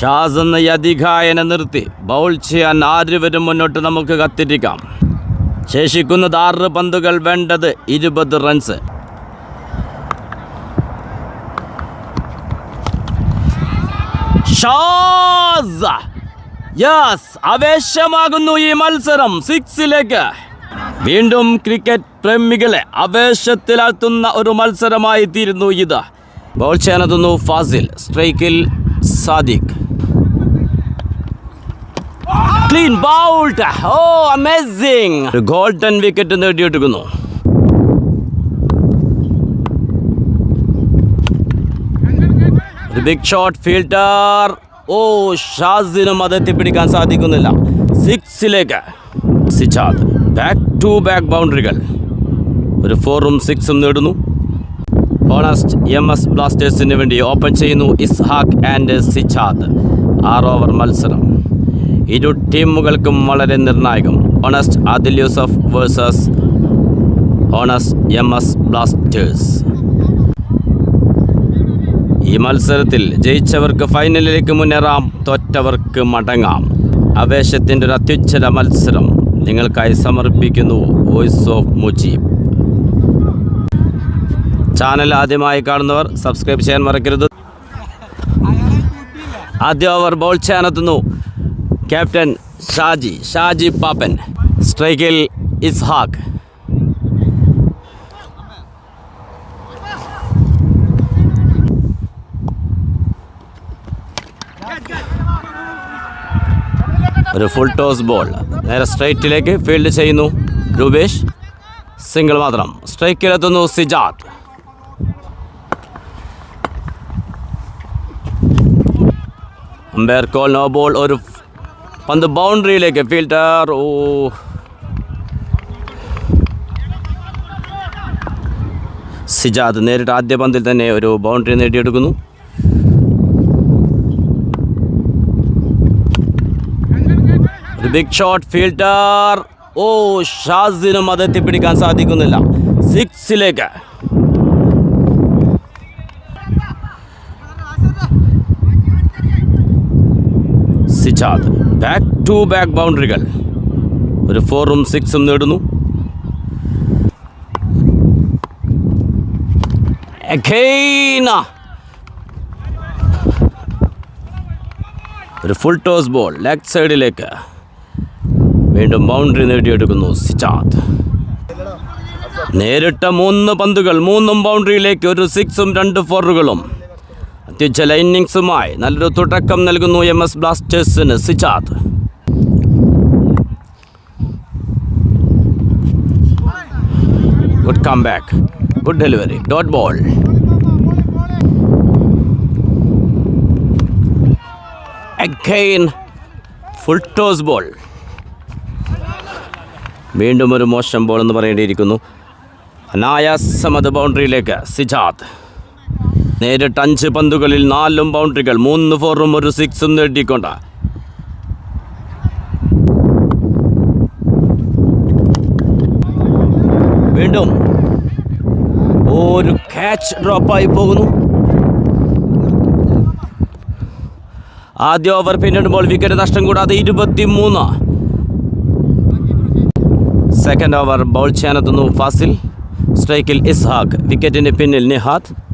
ഷാസ് എന്ന ഈ അതികായനെ നിർത്തി. ബൗൾ ചെയ്യാൻ ആരുവരും മുന്നോട്ട് നമുക്ക് കത്തിരിക്കാം. ശേഷിക്കുന്നത് ആറ് പന്തുകൾ വേണ്ടത് ഇരുപത് റൺസ്. ആവേശമാകുന്നു ഈ മത്സരം സിക്സിലേക്ക്. വീണ്ടും ക്രിക്കറ്റ് പ്രേമികളെ ആവേശത്തിലാഴ്ത്തുന്ന ഒരു മത്സരമായി തീരുന്നു ഇത്. ബോൾ ചെയ്യാനെത്തുന്നു ഫാസിൽ. സ്ട്രൈക്കിൽ Sadiq clean bowled oh amazing golden wicket നേടിയെടുക്കുന്നു. Big shot fielder ഓ ഷാസിനും അത് എത്തിപ്പിടിക്കാൻ സാധിക്കുന്നില്ല. സിക്സിലേക്ക് സിജാദ്. ബാക്ക് ടു ബാക്ക് ബൗണ്ടറികൾ ഒരു ഫോറും സിക്സും നേടുന്നു. ഓണസ്റ്റ് എം എസ് ബ്ലാസ്റ്റേഴ്സിന് വേണ്ടി ഓപ്പൺ ചെയ്യുന്നു ഇസ്ഹാഖ് ആൻഡ് സിജാദ്. ആറ് ഓവർ മത്സരം. ഇരു ടീമുകൾക്കും വളരെ നിർണായകം. Honest Adil Yusuf versus honest M S blasters. ഈ മത്സരത്തിൽ ജയിച്ചവർക്ക് ഫൈനലിലേക്ക് മുന്നേറാം. തോറ്റവർക്ക് മടങ്ങാം. ആവേശത്തിന്റെ ഒരു അത്യുച്ഛര മത്സരം. നിങ്ങൾക്കായി സമർപ്പിക്കുന്നു വോയിസ് ഓഫ് മുജീബ്. ചാനൽ ആദ്യമായി കാണുന്നവർ സബ്സ്ക്രൈബ് ചെയ്യാൻ മറക്കരുത്. ആദ്യ ഓവർ ബോൾ ചെയ്യാനെത്തുന്നു ക്യാപ്റ്റൻ ഷാജി ഷാജി പാപ്പൻ. സ്ട്രൈക്കിൽ ഇസ്ഹാഖ്. ഒരു ഫുൾ ടോസ് ബോൾ നേരെ സ്ട്രൈറ്റിലേക്ക് ഫീൽഡ് ചെയ്യുന്നു രൂപേഷ്. സിംഗിൾ മാത്രം. സ്ട്രൈക്കിലെത്തുന്നു Sijad. Umpire call no ball ഒരു പന്ത് ബൗണ്ടറിയിലേക്ക് ഫീൽഡർ ഓ. സിജാദ് നേരിട്ട് ആദ്യ പന്തിൽ തന്നെ ഒരു ബൗണ്ടറി നേടിയെടുക്കുന്നു. ബിഗ് ഷോട്ട് ഫീൽഡർ ഓ ഷാസിനും അത് എത്തിപ്പിടിക്കാൻ സാധിക്കുന്നില്ല. സിക്സിലേക്ക് സിജാദ് ബാക്ക് ടു ബാക്ക് ബൗണ്ടറികൾ ഒരു ഫോറും സിക്സും നേടുന്നു. ഒരു ഫുൾ ടോസ് ബോൾ ലെഗ് സൈഡിലേക്ക് വീണ്ടും ബൗണ്ടറി നേടിയെടുക്കുന്നു സിജാദ് നേരിട്ട മൂന്ന് പന്തുകൾ മൂന്നും ബൗണ്ടറിയിലേക്ക് ഒരു സിക്സും രണ്ട് ഫോറുകളും അത്യുജ്വല ഇന്നിങ്സുമായി നല്ലൊരു തുടക്കം നൽകുന്നു എം എസ് ബ്ലാസ്റ്റേഴ്സിന് Sijad. Good come back good delivery dot ball again full toss ball വീണ്ടും ഒരു മോശം ബോൾ എന്ന് പറയേണ്ടിയിരിക്കുന്നു. അനായാസം അത് ബൗണ്ടറിയിലേക്ക് സിജാദ്. നേരിട്ട് അഞ്ച് പന്തുകളിൽ നാലും ബൗണ്ടറികൾ മൂന്ന് ഫോറും ഒരു സിക്സും നേടിക്കൊണ്ട്. വീണ്ടും ഒരു ക്യാച്ച് ഡ്രോപ്പായി പോകുന്നു. ആദ്യ ഓവർ പിന്നിടുമ്പോൾ വിക്കറ്റ് നഷ്ടം കൂടാതെ ഇരുപത്തി മൂന്ന് സെക്കൻഡ് ഓവർ ബൗൾ ചെയ്യാനെത്തുന്നു ഫാസിൽ. സ്ട്രൈക്കിൽ ഇസ്ഹാഖ് വിക്കറ്റിന് പിന്നിൽ Nihad.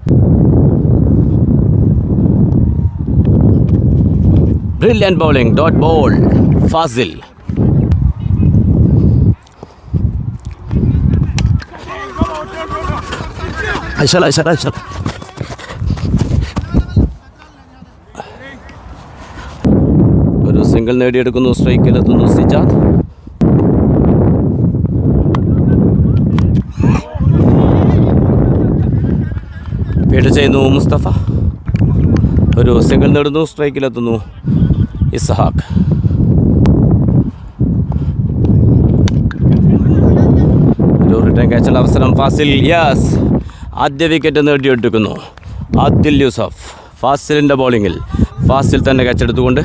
Brilliant bowling dot ball Fasil ഐശല ഐശല ഐശല ഒരു സിംഗിൾ നേടിയെടുക്കുന്നു സ്ട്രൈക്കിലെത്തുന്നു സിജാദ് ഫീൽഡ് ചെയ്യുന്നു മുസ്തഫ. ഒരു സിംഗിൾ നേടുന്നു സ്ട്രൈക്കിലെത്തുന്നു ഇസ്ഹാഖ്. ഒരു റിട്ടേൺ ക്യാച്ചുള്ള അവസരം ഫാസിൽ യാസ് ആദ്യ വിക്കറ്റ് നേടിയെടുക്കുന്നു. ആദിൽ യൂസഫ് ഫാസിലിന്റെ ബോളിങ്ങിൽ ഫാസിൽ തന്നെ കച്ചെടുത്തുകൊണ്ട്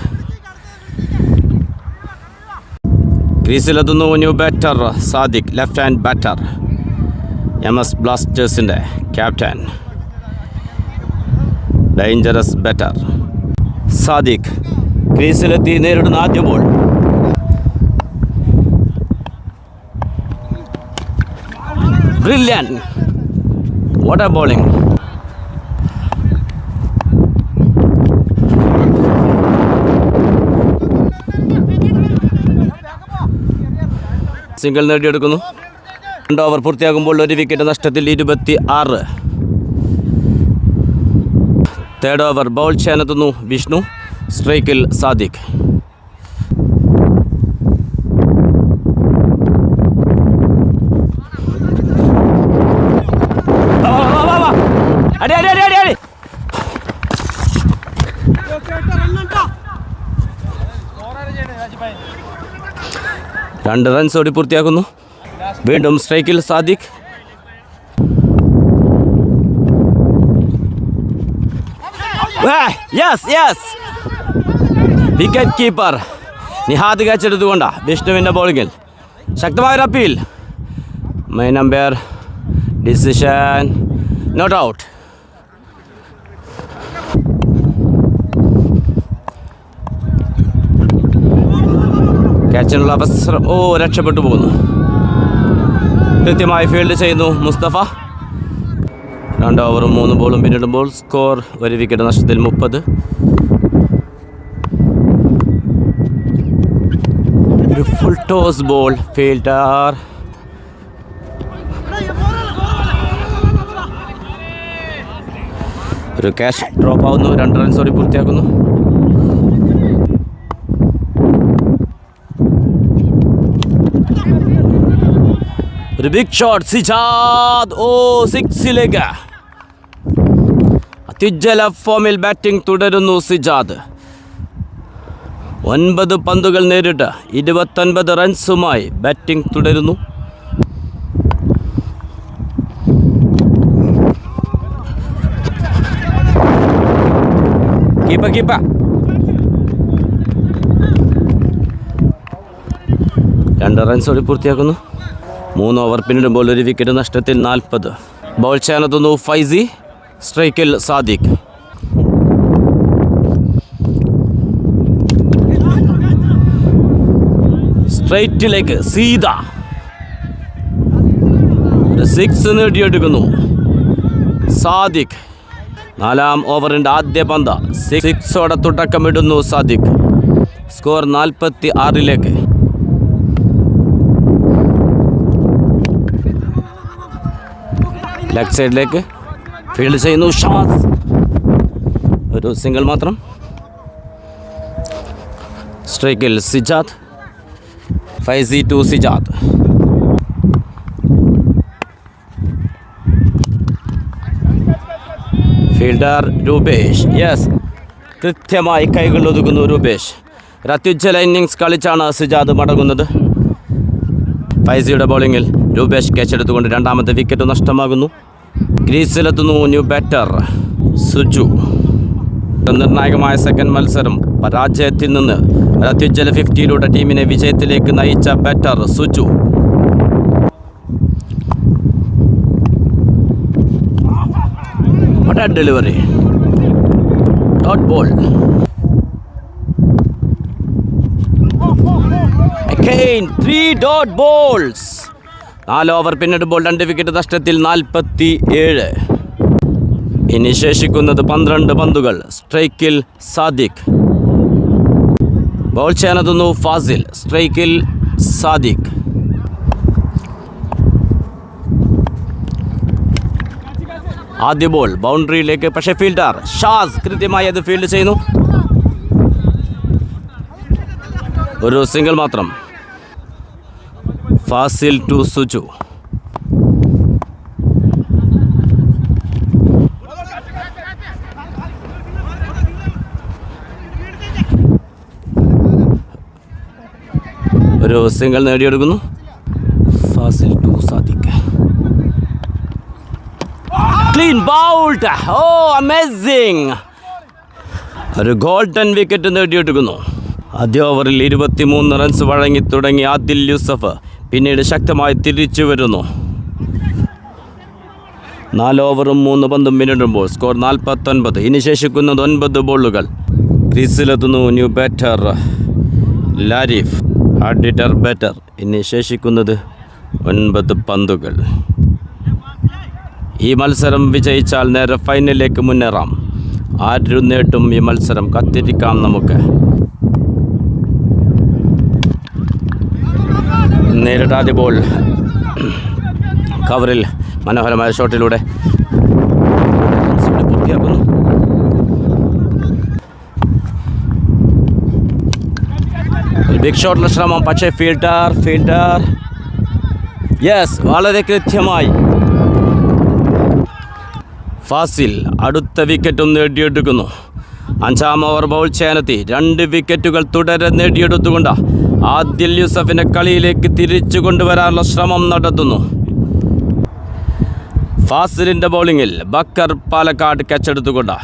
ക്രീസിലെത്തുന്നു new batter Sadiq left hand batter M S ബ്ലാസ്റ്റേഴ്സിന്റെ ക്യാപ്റ്റൻ ഡേഞ്ചറസ് ബെറ്റർ. സാദിഖ് ക്രീസിലെത്തി നേരിടുന്ന ആദ്യ ball. Brilliant. What a bowling single നേടിയെടുക്കുന്നു. രണ്ട് ഓവർ പൂർത്തിയാകുമ്പോൾ ഒരു വിക്കറ്റ് നഷ്ടത്തിൽ ഇരുപത്തി ആറ് തേർഡ് ഓവർ ബൗൾ ചെയ്യാനെത്തുന്നു വിഷ്ണു സ്ട്രൈക്കിൽ സാദിഖ്. രണ്ട് റൺസ് ഓടി പൂർത്തിയാക്കുന്നു. വീണ്ടും സ്ട്രൈക്കിൽ Sadiq. Yes yes wicket keeper Nihad catch എടുത്തുകൊണ്ടാ വിഷ്ണുവിന്റെ ബോളിങ്ങിൽ ശക്തമായൊരു appeal main umpire decision not out ക്യാച്ചിനുള്ള അവസരം. ഓ രക്ഷപ്പെട്ടു പോകുന്നു. കൃത്യമായി ഫീൽഡ് ചെയ്യുന്നു മുസ്തഫ. രണ്ട് ഓവറും മൂന്ന് ബോളും പിന്നിടുമ്പോൾ സ്കോർ ഒരു വിക്കറ്റ് നഷ്ടത്തിൽ മുപ്പത്. ഒരു ഫുൾ ടോസ് ബോൾ ഫീൽഡർ ഒരു ക്യാഷ് ഡ്രോപ്പ് ആവുന്നു രണ്ട് റൺസ് ഓടി പൂർത്തിയാക്കുന്നു. ഒരു ബിഗ് ഷോട്ട് സിജാദ്. ഓ സിക്സിലേക്ക് അത്യുജ്വല ഫോമിൽ ബാറ്റിംഗ് തുടരുന്നു സിജാദ്. ഒൻപത് പന്തുകൾ നേരിട്ട് ഇരുപത്തൊൻപത് റൺസുമായി ബാറ്റിംഗ് തുടരുന്നു. കീപ്പ കീപ്പ. രണ്ട് റൺസ് ഓടി പൂർത്തിയാക്കുന്നു. മൂന്ന് ഓവർ പിന്നിടുമ്പോൾ ഒരു വിക്കറ്റ് നഷ്ടത്തിൽ നാൽപ്പത്. ബോൾ ചെയ്യാനെത്തുന്നു ഫൈസി സ്ട്രൈക്കിൽ സാദിഖ്. സ്ട്രൈറ്റിലേക്ക് സീത. സിക്സ് നേടിയെടുക്കുന്നു. സാദിഖ്. നാലാം ഓവറിന്റെ ആദ്യ പന്ത്. സിക്സോടെ തുടക്കമിടുന്നു സാദിഖ്. സ്കോർ നാൽപ്പത്തി ആറിലേക്ക് ലെഗ് സൈഡിലേക്ക് ഫീൽഡ് ചെയ്യുന്നു ഷാസ്. ഒരു സിംഗിൾ മാത്രം. സ്ട്രൈക്കിൽ Sijad. C to Sijad. Fielder Rupesh. Yes കൃത്യമായി കൈകൾ ഒതുക്കുന്നു രൂപേഷ്. ഒരു അത്യുജ്വല ഇന്നിങ്സ് കളിച്ചാണ് സിജാദ് മടങ്ങുന്നത്. ഫൈസിയുടെ ബോളിങ്ങിൽ രൂപേഷ് ക്യാച്ച് രണ്ടാമത്തെ വിക്കറ്റ് നഷ്ടമാകുന്നു. ക്രീസിലെത്തുന്നു ന്യൂ ബാറ്റർ സുജു. നിർണായകമായ സെക്കൻഡ് മത്സരം പരാജയത്തിൽ നിന്ന് അത്യുജ്ജല ഫിഫ്റ്റിയിലൂടെ ടീമിനെ വിജയത്തിലേക്ക് നയിച്ച batter Suju. Delivery dot ball three dot balls. നാല് ഓവർ പിന്നിടുമ്പോൾ രണ്ട് വിക്കറ്റ് നഷ്ടത്തിൽ നാൽപ്പത്തി ഏഴ് ഇനി ശേഷിക്കുന്നത് പന്ത്രണ്ട് പന്തുകൾ. സ്ട്രൈക്കിൽ സാദിഖ്. ബോൾ ചെയ്യാനെത്തുന്നു ഫാസിൽ. സ്ട്രൈക്കിൽ സാദിഖ്. ആദ്യ ബോൾ ബൗണ്ടറിയിലേക്ക് പക്ഷേ ഫീൽഡർ ഷാസ് കൃത്യമായി അത് ഫീൽഡ് ചെയ്യുന്നു. ഒരു സിംഗിൾ മാത്രം. ഫാസിൽ ടു സുജു. ഒരു single നേടിയെടുക്കുന്നു. Fasil to Sadiq. Clean bowled oh amazing ഒരു ഗോൾഡൻ വിക്കറ്റ് നേടിയെടുക്കുന്നു. ആദ്യ ഓവറിൽ ഇരുപത്തിമൂന്ന് റൺസ് വഴങ്ങി തുടങ്ങി ആദിൽ യൂസഫ്. പിന്നീട് ശക്തമായി തിരിച്ചു വരുന്നു. നാല് ഓവറും മൂന്ന് പന്തും പിന്നിടുമ്പോൾ സ്കോർ നാൽപ്പത്തൊൻപത്. ഇനി ശേഷിക്കുന്നത് ഒൻപത് ബോളുകൾ. ക്രീസിലെത്തുന്നു ന്യൂ ബാറ്റർ ലാരിഫ് ഹാർഡിറ്റർ ബാറ്റർ. ഇനി ശേഷിക്കുന്നത് ഒൻപത് പന്തുകൾ. ഈ മത്സരം വിജയിച്ചാൽ നേരെ ഫൈനലിലേക്ക് മുന്നേറാം. ആരും നേട്ടും ഈ മത്സരം കത്തിരിക്കാം നമുക്ക്. നേരിട്ടാദ്യ ബോൾ. കവറിൽ മനോഹരമായ ഷോട്ടിലൂടെ പൂർത്തിയാക്കുന്നു. ബിഗ് ഷോട്ടിലെ ശ്രമം. പക്ഷേ ഫീൽഡർ ഫീൽഡർ യെസ് വളരെ കൃത്യമായി. ഫാസിൽ അടുത്ത വിക്കറ്റും നേടിയെടുക്കുന്നു. അഞ്ചാം ഓവർ ബൗൾ ചെയ്യാനെത്തി രണ്ട് വിക്കറ്റുകൾ തുടരെ നേടിയെടുത്തുകൊണ്ട് ആദിൽ യൂസഫിനെ കളിയിലേക്ക് തിരിച്ചു കൊണ്ടുവരാനുള്ള ശ്രമം നടത്തുന്നു. ഫാസിലിന്റെ ബൗളിങ്ങിൽ ബക്കർ പാലക്കാട് കച്ചെടുത്തുകൊണ്ട്.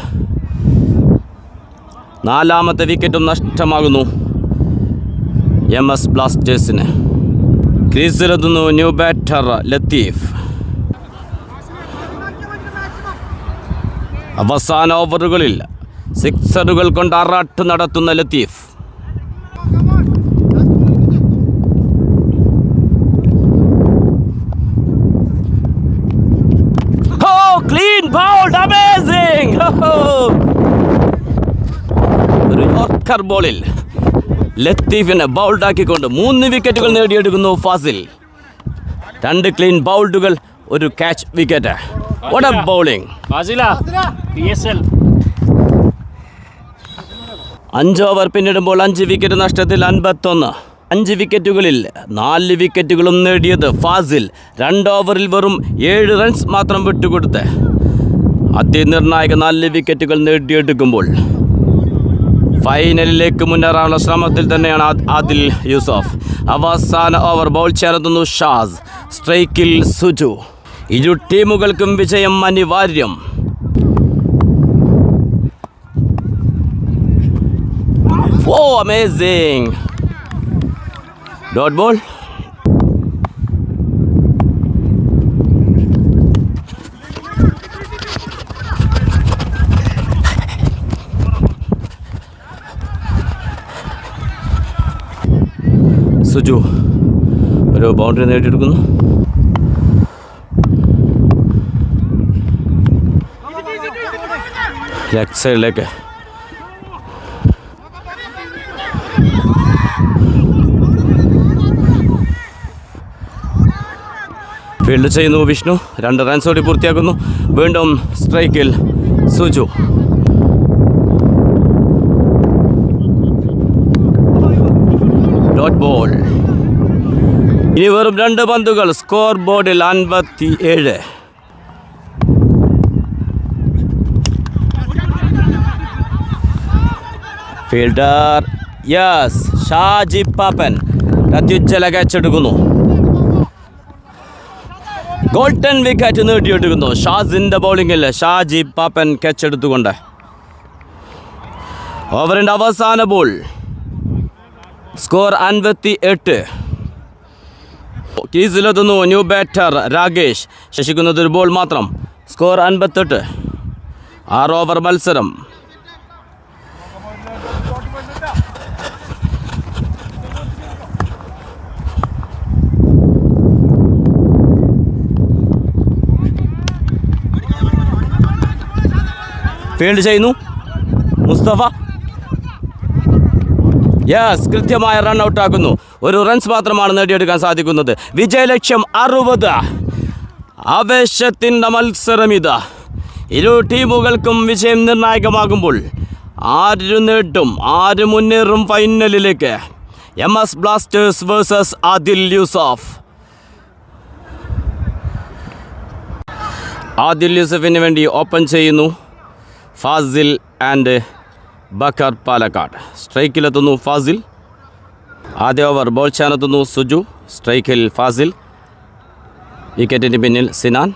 നാലാമത്തെ വിക്കറ്റും നഷ്ടമാകുന്നു. എം എസ് ബ്ലാസ്റ്റേഴ്സിന്. ക്രീസിലെത്തുന്നു ന്യൂ ബാറ്റർ ലത്തീഫ്. അവസാന ഓവറുകളിൽ സിക്സറുകൾ കൊണ്ട് അറാട്ട് നടത്തുന്ന Latif oh clean bowled amazing yorker ബോളിൽ ലത്തീഫിനെ ബൗൾഡാക്കിക്കൊണ്ട് മൂന്ന് വിക്കറ്റുകൾ നേടിയെടുക്കുന്നു ഫാസിൽ. രണ്ട് ക്ലീൻ ബൗൾഡുകൾ ഒരു catch wicket what a bowling അഞ്ച് ഓവർ പിന്നിടുമ്പോൾ അഞ്ച് വിക്കറ്റ് നഷ്ടത്തിൽ അൻപത്തൊന്ന്. അഞ്ച് വിക്കറ്റുകളിൽ നാല് വിക്കറ്റുകളും നേടിയത് ഫാസിൽ. രണ്ട് ഓവറിൽ വെറും ഏഴ് റൺസ് മാത്രം വിട്ടുകൊടുത്ത്. അതിനിർണായക നാല് വിക്കറ്റുകൾ നേടിയെടുക്കുമ്പോൾ ഫൈനലിലേക്ക് മുന്നേറാനുള്ള ശ്രമത്തിൽ തന്നെയാണ് ആദിൽ യൂസഫ്. അവസാന ഓവർ ബോൾ ചേർത്തുന്നു ഷാസ്. സ്ട്രൈക്കിൽ സുജു. ഇരു ടീമുകൾക്കും വിജയം അനിവാര്യം. Oh amazing dot ball. Suju ഒരു ബൗണ്ടറി നേടിയെടുക്കുന്നു. ലെഫ്റ്റ് സൈഡിലേക്ക് ഫീൽഡ് ചെയ്യുന്നു വിഷ്ണു. രണ്ട് റൺസ് കൂടി പൂർത്തിയാക്കുന്നു. വീണ്ടും സ്ട്രൈക്കിൽ സുജു. ഡോട്ട് ബോൾ ഇനി വെറും രണ്ട് പന്തുകൾ സ്കോർ ബോർഡിൽ അൻപത്തി ഏഴ് ഫീൽഡർ യെസ് ഷാജി പാപ്പൻ അത്യുജ്ജല കച്ചെടുക്കുന്നു ഗോൾഡൻ വിക്കറ്റ് നേടിയെടുക്കുന്നു ഷാസിന്റെ ബൗളിംഗിൽ ഷാജി പാപ്പൻ കച്ചെടുത്തുകൊണ്ട് ഓവറിന്റെ അവസാന ബോൾ. സ്കോർ അൻപത്തി എട്ട് കീസിലെത്തുന്നു ന്യൂ ബാറ്റർ രാകേഷ്. ശേഷിക്കുന്നത് ഒരു ബോൾ മാത്രം. സ്കോർ അൻപത്തെട്ട്. ആറ് ഓവർ മത്സരം. ഫീൽഡ് ചെയ്യുന്നു. മുസ്തഫ. യെസ് കൃത്യമായ റൺ ഔട്ട് ആക്കുന്നു ഒരു റൺസ് മാത്രമാണ് നേടിയെടുക്കാൻ സാധിക്കുന്നത്. വിജയലക്ഷ്യം അറുപത്. ആവേശത്തിന്റെ മത്സരം ഇത്. ഇരു ടീമുകൾക്കും വിജയം നിർണായകമാകുമ്പോൾ ആര് നേട്ടും ആര് മുന്നേറും ഫൈനലിലേക്ക്. M S Blasters versus Adil Yusuf. Adil യൂസഫിന് വേണ്ടി ഓപ്പൺ ചെയ്യുന്നു ഫാസിൽ ആൻഡ് ബക്കർ പാലക്കാട്. സ്ട്രൈക്കിലെത്തുന്നു ഫാസിൽ. ആദ്യ ഓവർ ബോൾ ചാനത്തുന്നു സുജു. സ്ട്രൈക്കിൽ ഫാസിൽ. വിക്കറ്റിന് പിന്നിൽ സിനാൻ.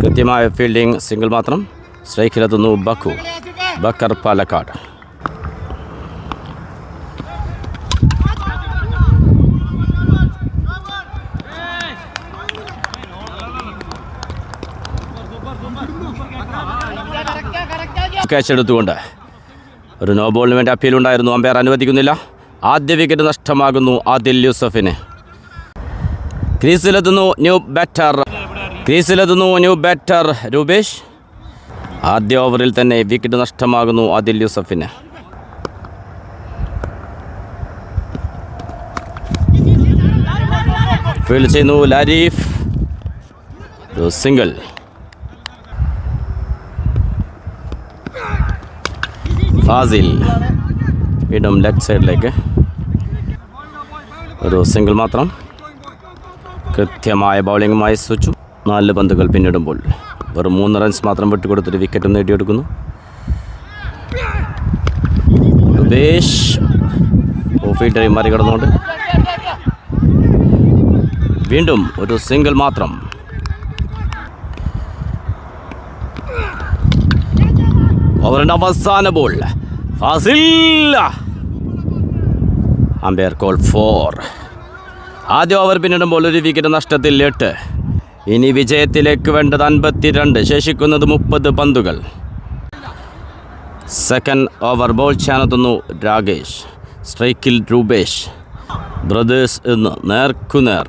കൃത്യമായ ഫീൽഡിംഗ് സിംഗിൾ മാത്രം. സ്ട്രൈക്കിലെത്തുന്നു ബക്കു. ബക്കർ പാലക്കാട്. ക്യാച്ച് എടുത്തുകൊണ്ട് ഒരു നോ ബോളിന് വേണ്ടി അപ്പീൽ ഉണ്ടായിരുന്നു അമ്പയർ അനുവദിക്കുന്നില്ല. ആദ്യ വിക്കറ്റ് നഷ്ടമാകുന്നു ആദിൽ യൂസഫിന്. ക്രീസിലെത്തുന്നു ന്യൂ ബാറ്റർ ക്രീസിലെത്തുന്നു ന്യൂ ബാറ്റർ രൂപേഷ്. ആദ്യ ഓവറിൽ തന്നെ വിക്കറ്റ് നഷ്ടമാകുന്നു ആദിൽ യൂസഫിന്. ഫീൽഡ് ചെയ്യുന്നു ലാരിഫ്. സിംഗിൾ ഫാസിൽ. വീണ്ടും ലെഫ്റ്റ് സൈഡിലേക്ക് ഒരു സിംഗിൾ മാത്രം. കൃത്യമായ ബൗളിംഗുമായി സ്വിച്ചു. നാല് പന്തുകൾ പിന്നിടുമ്പോൾ വെറും മൂന്ന് റൺസ് മാത്രം വിട്ടുകൊടുത്തിട്ട് വിക്കറ്റ് നേടിയെടുക്കുന്നു. ഉപേഷ് മറികടന്നുകൊണ്ട് വീണ്ടും ഒരു സിംഗിൾ മാത്രം. ഓവറിന്റെ അവസാന ball. Fasil. Umpire call four. ആദ്യ ഓവർ പിന്നിടുമ്പോൾ ഒരു വിക്കറ്റ് നഷ്ടത്തിൽ എട്ട്. ഇനി വിജയത്തിലേക്ക് വേണ്ടത് അൻപത്തിരണ്ട്. ശേഷിക്കുന്നത് മുപ്പത് പന്തുകൾ. സെക്കൻഡ് ഓവർ ബോൾ ചാനത്തുന്നു രാകേഷ്. സ്ട്രൈക്കിൽ രൂപേഷ്. ബ്രദേഴ്സ് ഇന്ന് നേർക്കുനേർ.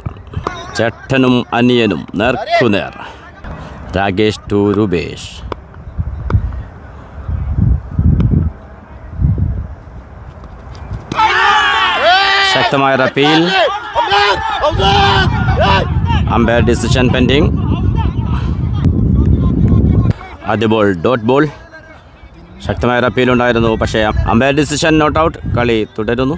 ചേട്ടനും അനിയനും നേർക്കുനേർ. രാകേഷ് ടു രൂപേഷ്. ശക്തമായ അപ്പീൽ അമ്പയർ ഡിസിഷൻ പെൻഡിങ് ആദ്യ ബോൾ ഡോട്ട് ബോൾ. ശക്തമായ അപ്പീൽ ഉണ്ടായിരുന്നു പക്ഷേ അമ്പയർ ഡിസിഷൻ നോട്ട് ഔട്ട് കളി തുടരുന്നു.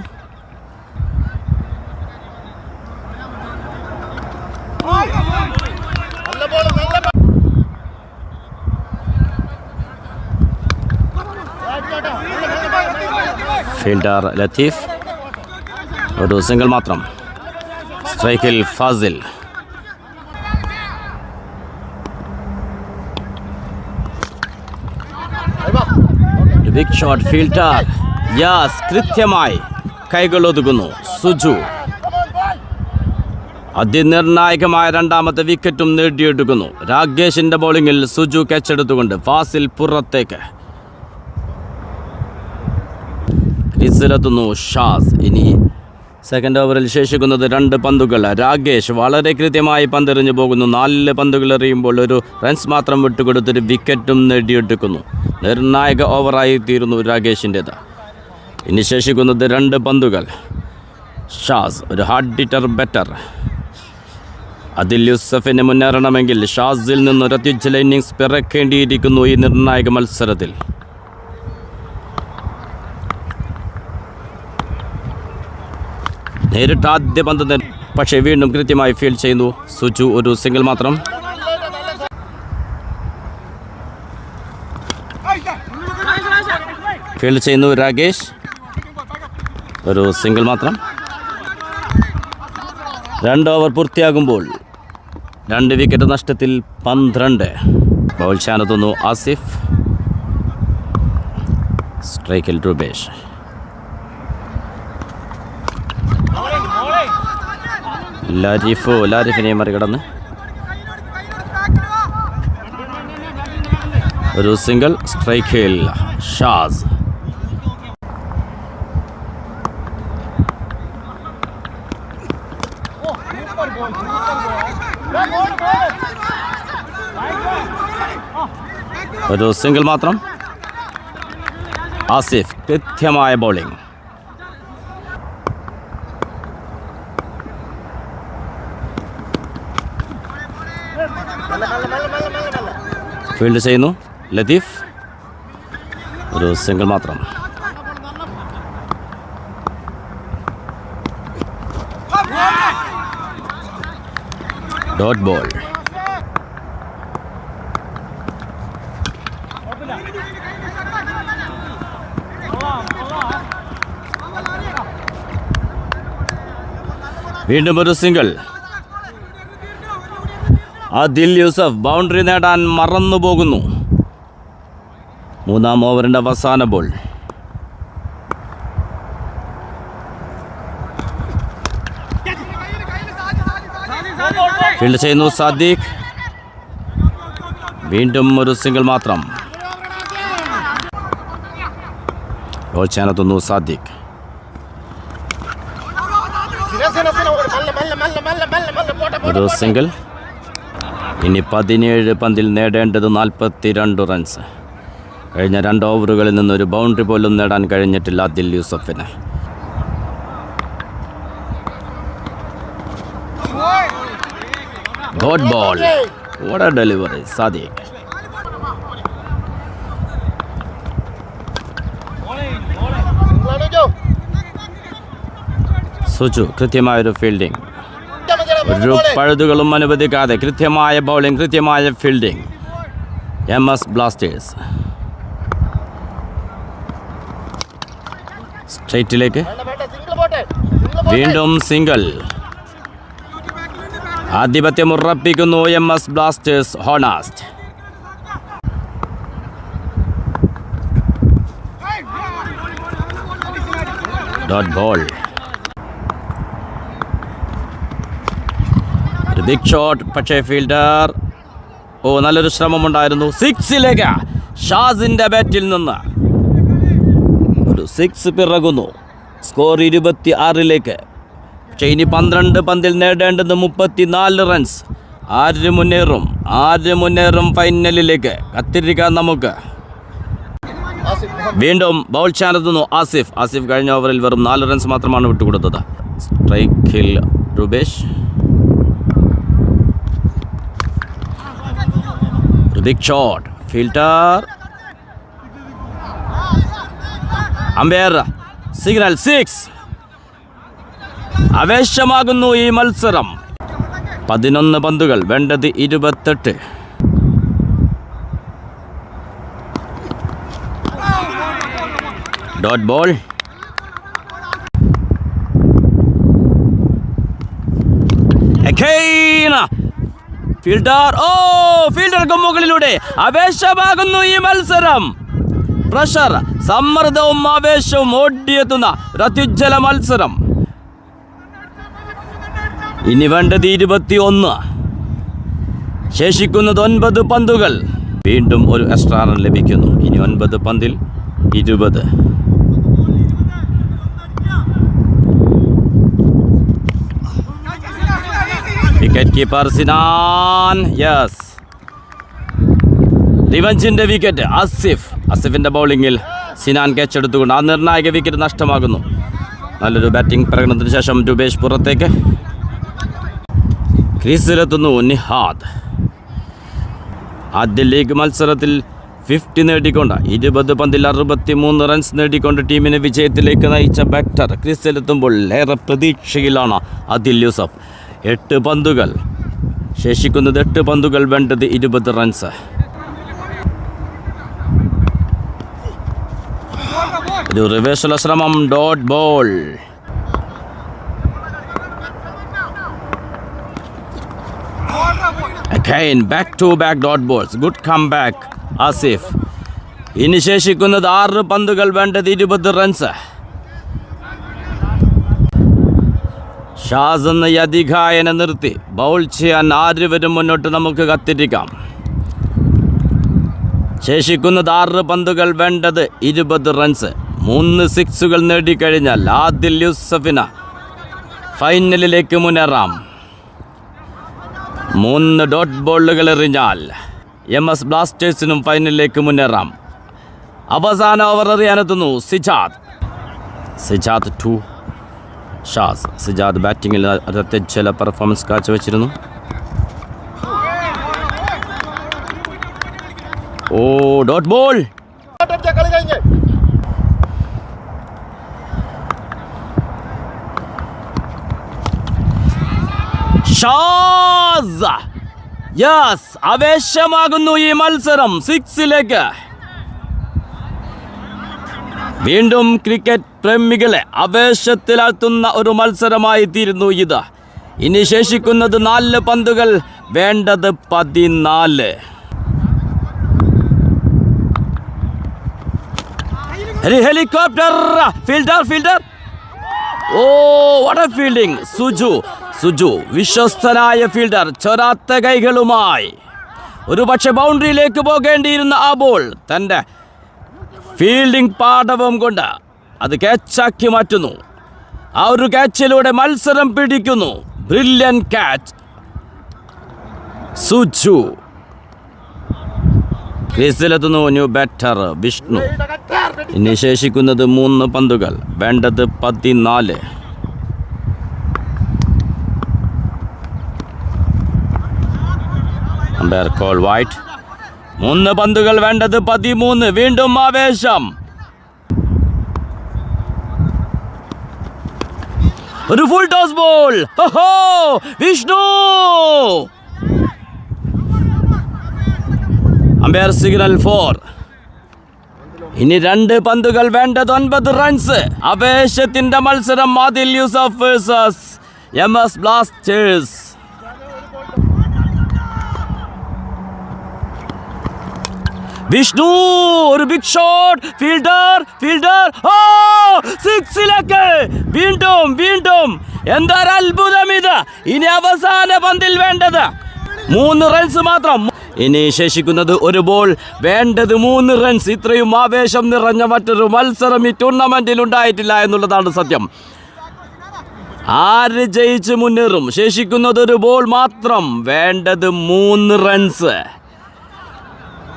ഫീൽഡർ ലത്തീഫ്. ഒരു സിംഗിൾ മാത്രം. സ്ട്രൈക്കിൽ Fasil. Big shot fielder Yas കൃത്യമായി കൈകൾ ഒതുക്കുന്നു. സുജു. അതിനിർണായകമായ രണ്ടാമത്തെ വിക്കറ്റും നേടിയെടുക്കുന്നു. രാഗേഷിന്റെ ബോളിങ്ങിൽ സുജു കച്ചെടുത്തുകൊണ്ട് ഫാസിൽ പുറത്തേക്ക്. ക്രീസിലെത്തുന്നു ഷാസ്. ഇനി സെക്കൻഡ് ഓവറിൽ ശേഷിക്കുന്നത് രണ്ട് പന്തുകൾ. രാകേഷ് വളരെ കൃത്യമായി പന്തെറിഞ്ഞു പോകുന്നു. നാല് പന്തുകൾ എറിയുമ്പോൾ ഒരു റൺസ് മാത്രം വിട്ടുകൊടുത്തൊരു വിക്കറ്റും നേടിയെടുക്കുന്നു. നിർണായക ഓവറായി തീരുന്നു രാകേഷിന്റേത് ഇനി ശേഷിക്കുന്നത് രണ്ട് പന്തുകൾ. ഷാസ് ഒരു ഹാർഡ് ഡിറ്റർ ബെറ്റർ അതിൽ യൂസഫിന് മുന്നേറണമെങ്കിൽ ഷാസിൽ നിന്ന് ഒരു അത്യുജ്വല ഇന്നിങ്സ് പിറക്കേണ്ടിയിരിക്കുന്നു ഈ നിർണായക മത്സരത്തിൽ. നേരിട്ട് ആദ്യ പന്ത് തന്നെ. പക്ഷേ വീണ്ടും കൃത്യമായി ഫീൽ ചെയ്യുന്നു സുജു ഒരു സിംഗിൾ മാത്രം. ഫീൽ ചെയ്യുന്നു രാകേഷ് ഒരു സിംഗിൾ മാത്രം. രണ്ട് ഓവർ പൂർത്തിയാകുമ്പോൾ രണ്ട് വിക്കറ്റ് നഷ്ടത്തിൽ പന്ത്രണ്ട്. ബൗൾ ചാനത്തുന്നു ആസിഫ്. സ്ട്രൈക്കിൽ രൂപേഷ്. ലാരിഫോ ലാരിഫിനെ മറികടന്ന്. ഒരു സിംഗിൾ സ്ട്രൈക്കിൽ ഷാസ്. ഒരു സിംഗിൾ മാത്രം. ആസിഫ് കൃത്യമായ ബൗളിംഗ്. ഫീൽഡ് ചെയ്യുന്നു. ലത്തീഫ് ഒരു സിംഗിൾ മാത്രം. Dot ball. വീണ്ടും ഒരു സിംഗിൾ. ആദിൽ യൂസഫ് ബൗണ്ടറി നേടാൻ മറന്നു പോകുന്നു മൂന്നാം ഓവറിന്റെ അവസാന ബോൾ ഫീൽഡ് ചെയ്യുന്നു സാദിഖ് വീണ്ടും ഒരു സിംഗിൾ മാത്രം ഗോൾ ചെയ്യാനെത്തുന്നു സാദിഖ് ഒരു സിംഗിൾ ഇനി പതിനേഴ് പന്തിൽ നേടേണ്ടത് നാൽപ്പത്തി രണ്ട് റൺസ് കഴിഞ്ഞ രണ്ട് ഓവറുകളിൽ നിന്ന് ഒരു ബൗണ്ടറി പോലും നേടാൻ കഴിഞ്ഞിട്ടില്ല Adil യൂസഫിന്. Good ball delivery Sadiq Suju കൃത്യമായൊരു ഫീൽഡിംഗ് ഒരു പഴുതുകളും അനുവദിക്കാതെ കൃത്യമായ ബൗളിംഗ് കൃത്യമായ ഫീൽഡിംഗ് എം എസ് ബ്ലാസ്റ്റേഴ്സ് സ്ട്രൈറ്റിലേക്ക് വീണ്ടും സിംഗിൾ ആധിപത്യം ഉറപ്പിക്കുന്നു M S Blasters honest dot ball ഒരു ബിഗ് ഷോട്ട് പക്ഷേ ഫീൽഡർ ഓ നല്ലൊരു ശ്രമമുണ്ടായിരുന്നു. സിക്സിലേക്ക് ഷാസിന്റെ ബാറ്റിൽ നിന്ന്. ഒരു സിക്സ് പിറകുന്നു. സ്കോർ ഇരുപത്തി ആറിലേക്ക് പക്ഷേ ഇനി പന്ത്രണ്ട് പന്തിൽ നേടേണ്ടത് മുപ്പത്തിനാല് റൺസ് ആര് മുന്നേറും? ആര് മുന്നേറും ഫൈനലിലേക്ക് കത്തിരിക്കാം നമുക്ക്. വീണ്ടും ബൗൾ ചാനത്തുന്നു ആസിഫ്. ആസിഫ് കഴിഞ്ഞ ഓവറിൽ വെറും നാല് റൺസ് മാത്രമാണ് വിട്ടുകൊടുത്തത്. സ്ട്രൈക്കിൽ Rupesh big shot fielder umpire signal six ആവേശമാകുന്നു ഈ മത്സരം. പതിനൊന്ന് പന്തുകൾ വേണ്ടത് ഇരുപത്തെട്ട്. Dot ball Again. ഫീൽഡർ. ഓ ഫീൽഡർക്ക് മുകളിലൂടെ ആവേശമാകുന്നു ഈ മത്സരം. പ്രഷർ സമ്മർദ്ദവും ആവേശവും ഓടിയെത്തുന്ന ഒരു മത്സരം. ഇനി വേണ്ടത് ഇരുപത്തി ഒന്ന് ശേഷിക്കുന്നത് ഒൻപത് പന്തുകൾ. വീണ്ടും ഒരു എക്സ്ട്രാ റൺ ലഭിക്കുന്നു. ഇനി ഒൻപത് പന്തിൽ ഇരുപത്. വിക്കറ്റ് കീപ്പർ സിനാൻ യെസ് റിവഞ്ചിന്റെ വിക്കറ്റ് അസിഫ് അസിഫിന്റെ ബൗളിങ്ങിൽ സിനാൻ ക്യാച്ച് എടുത്തുകൊണ്ട് ആ നിർണായക വിക്കറ്റ് നഷ്ടമാകുന്നു. നല്ലൊരു ബാറ്റിംഗ് പ്രകടനത്തിന് ശേഷം രൂപേഷ് പുറത്തേക്ക്. ക്രീസിലെത്തുന്നു നിഹാദ്. ആദ്യ ലീഗ് മത്സരത്തിൽ ഫിഫ്റ്റി നേടിക്കൊണ്ട് ഇരുപത് പന്തിൽ അറുപത്തി മൂന്ന് റൺസ് നേടിക്കൊണ്ട് ടീമിനെ വിജയത്തിലേക്ക് നയിച്ച ബാറ്റർ ക്രീസിലെത്തുമ്പോൾ ഏറെ പ്രതീക്ഷയിലാണ് അദിൽ യൂസഫ്. എട്ട് പന്തുകൾ. ശേഷിക്കുന്നത് എട്ട് പന്തുകൾ വേണ്ടത് ഇരുപത് റൺസ് ഒരു റിവേഴ്സൽ ശ്രമം dot ball again back to back dot balls good come back Asif ഇനി ശേഷിക്കുന്നത് ആറ് പന്തുകൾ വേണ്ടത് ഇരുപത് റൺസ് ഷാസ് എന്ന നിർത്തി. ബൗൾ ചെയ്യാൻ ആര് വരും മുന്നോട്ട് നമുക്ക് കത്തിരിക്കാം. ശേഷിക്കുന്നത് ആറ് പന്തുകൾ വേണ്ടത് ഇരുപത് റൺസ് മൂന്ന് സിക്സുകൾ നേടിക്കഴിഞ്ഞാൽ ആദിൽ യൂസഫിന ഫൈനലിലേക്ക് മുന്നേറാം. മൂന്ന് ഡോട്ട് ബോളുകൾ എറിഞ്ഞാൽ എം എസ് ബ്ലാസ്റ്റേഴ്സിനും ഫൈനലിലേക്ക് മുന്നേറാം. അവസാന ഓവർ എറിയാനെത്തുന്നു സിജാദ്. സിജാദ് ടു ഷാസ് സിജാദ് ബാറ്റിങ്ങിൽ അത്യച്ഛല പെർഫോമൻസ് കാഴ്ചവെച്ചിരുന്നു. ഓ ഡോട്ട് ബോൾ ഷാസ്. യെസ് ആവേശമാകുന്നു ഈ മത്സരം. സിക്സിലേക്ക് വീണ്ടും ക്രിക്കറ്റ് പ്രേമികളെ ആവേശത്തിലാഴ്ത്തുന്ന ഒരു മത്സരമായി തീരുന്നു ഇത്. ഇനി ശേഷിക്കുന്നത് നാല് പന്തുകൾ വേണ്ടത് പതിനാല്. Heli- helicopter fielder fielder oh what a fielding Suju Suju വിശ്വസ്തനായ ഫീൽഡർ ചൊരാത്ത കൈകളുമായി. ഒരുപക്ഷെ ബൗണ്ടറിയിലേക്ക് പോകേണ്ടിയിരുന്ന ആ ബോൾ തന്റെ ഫീൽഡിംഗ് പാഠവും കൊണ്ട് അത് ക്യാച്ചാക്കി മാറ്റുന്നു. ആ ഒരു ക്യാച്ചിലൂടെ മത്സരം പിടിക്കുന്നു. Brilliant catch Suju. ക്രീസിലെത്തുന്നു new batter Vishnu. ഇനി ശേഷിക്കുന്നത് മൂന്ന് പന്തുകൾ. വേണ്ടത് പതിനാല്. അമ്പയർ കോൾ വൈറ്റ് മൂന്ന് പന്തുകൾ വേണ്ടത് പതിമൂന്ന്. വീണ്ടും ആവേശം. ഒരു full toss ball Vishnu! Umpire signal four ഇനി രണ്ട് പന്തുകൾ വേണ്ടത് ഒൻപത് റൺസ് ആവേശത്തിന്റെ മത്സരം Adil Yusuf M S Blasters Vishnu ഒരു ബിഗ് ഷോട്ട് ഫീൽഡർ ഫീൽഡർ ഓ സിക്സിലേക്ക് വീണ്ടും വീണ്ടും. എന്തൊരു അത്ഭുതം ഇത്. ഇനി അവസാന പന്തിൽ വേണ്ടത്. മൂന്ന് റൺസ് മാത്രം. ഇനി ശേഷിക്കുന്നത് ഒരു ബോൾ വേണ്ടത് മൂന്ന് റൺസ് ഇത്രയും ആവേശം നിറഞ്ഞ മറ്റൊരു മത്സരം ഈ ടൂർണമെന്റിൽ ഉണ്ടായിട്ടില്ല എന്നുള്ളതാണ് സത്യം. ആര് ജയിച്ച് മുന്നേറും? ശേഷിക്കുന്നത് ഒരു ബോൾ മാത്രം. വേണ്ടത് മൂന്ന് റൺസ്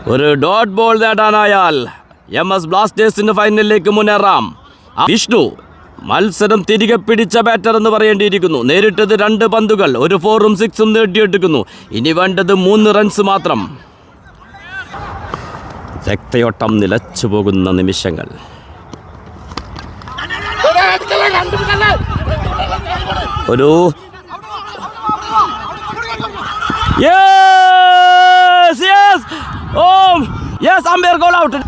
ഒരു ഡോട്ട് ബോൾ നേടാനായാൽ എം എസ് ബ്ലാസ്റ്റേഴ്സിന്റെ ഫൈനലിലേക്ക് മുന്നേറാം. വിഷ്ണു മത്സരം തിരികെ പിടിച്ച ബാറ്റർ എന്ന് പറയേണ്ടിയിരിക്കുന്നു. നേരിട്ടത് രണ്ട് പന്തുകൾ ഒരു ഫോറും സിക്സും നേടിയെടുക്കുന്നു. ഇനി വേണ്ടത് മൂന്ന് റൺസ് മാത്രം. രക്തയോട്ടം നിലച്ചു പോകുന്ന നിമിഷങ്ങൾ. ഒരു യെസ് ഓം. യെസ് അമ്പയർ ഗോൾ ഔട്ട്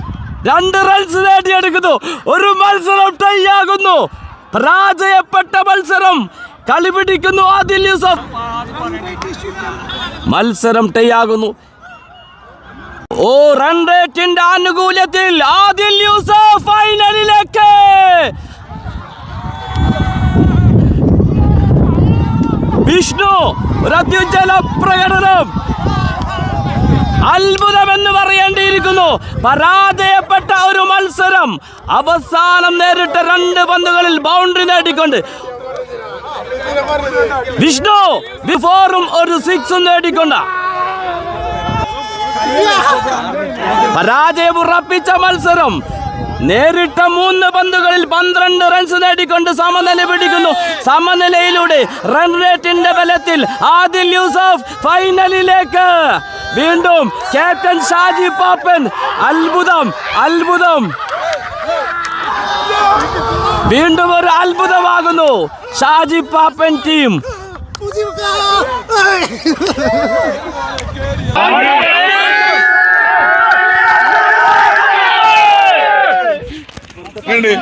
രണ്ട് റൺസ് നേടിയെടുക്കുന്നു. ഒരു മത്സരം ടൈ ആകുന്നു പരാജയപ്പെട്ട മത്സരം കളി പിടിക്കുന്നു ആദിൽ യൂസഫ്. മത്സരം ടൈ ആകുന്നു ഓ റൺ റേറ്റിന്റെ ആനുകൂല്യത്തിൽ ആദിൽ യൂസഫ് ഫൈനലിലേക്ക് വിഷ്ണു ഒരു അത്യുജ്വല പ്രകടനം. അത്ഭുതമെന്ന് പറയേണ്ടിയിരിക്കുന്നു. പരാജയപ്പെട്ട ഒരു മത്സരം അവസാനം നേരിട്ട രണ്ട് പന്തുകളിൽ ബൗണ്ടറി നേടിക്കൊണ്ട് വിഷ്ണു ബിഫോറും ഒരു സിക്സും നേടിക്കൊണ്ട. പരാജയം ഉറപ്പിച്ച മത്സരം നേരിട്ട മൂന്ന് പന്തുകളിൽ പന്ത്രണ്ട് റൺസ് നേടിക്കൊണ്ട് സമനില പിടിക്കുന്നു. സമനിലയിലൂടെ റൺ റേറ്റിന്റെ ബലത്തിൽ ആദിൽ യൂസഫ് ഫൈനലിലേക്ക് വീണ്ടും ക്യാപ്റ്റൻ ഷാജി പാപ്പൻ. അത്ഭുതം അത്ഭുതം. വീണ്ടും ഒരു അത്ഭുതമാകുന്നു. ഷാജി പാപ്പൻ ടീം ಹೇಳಿ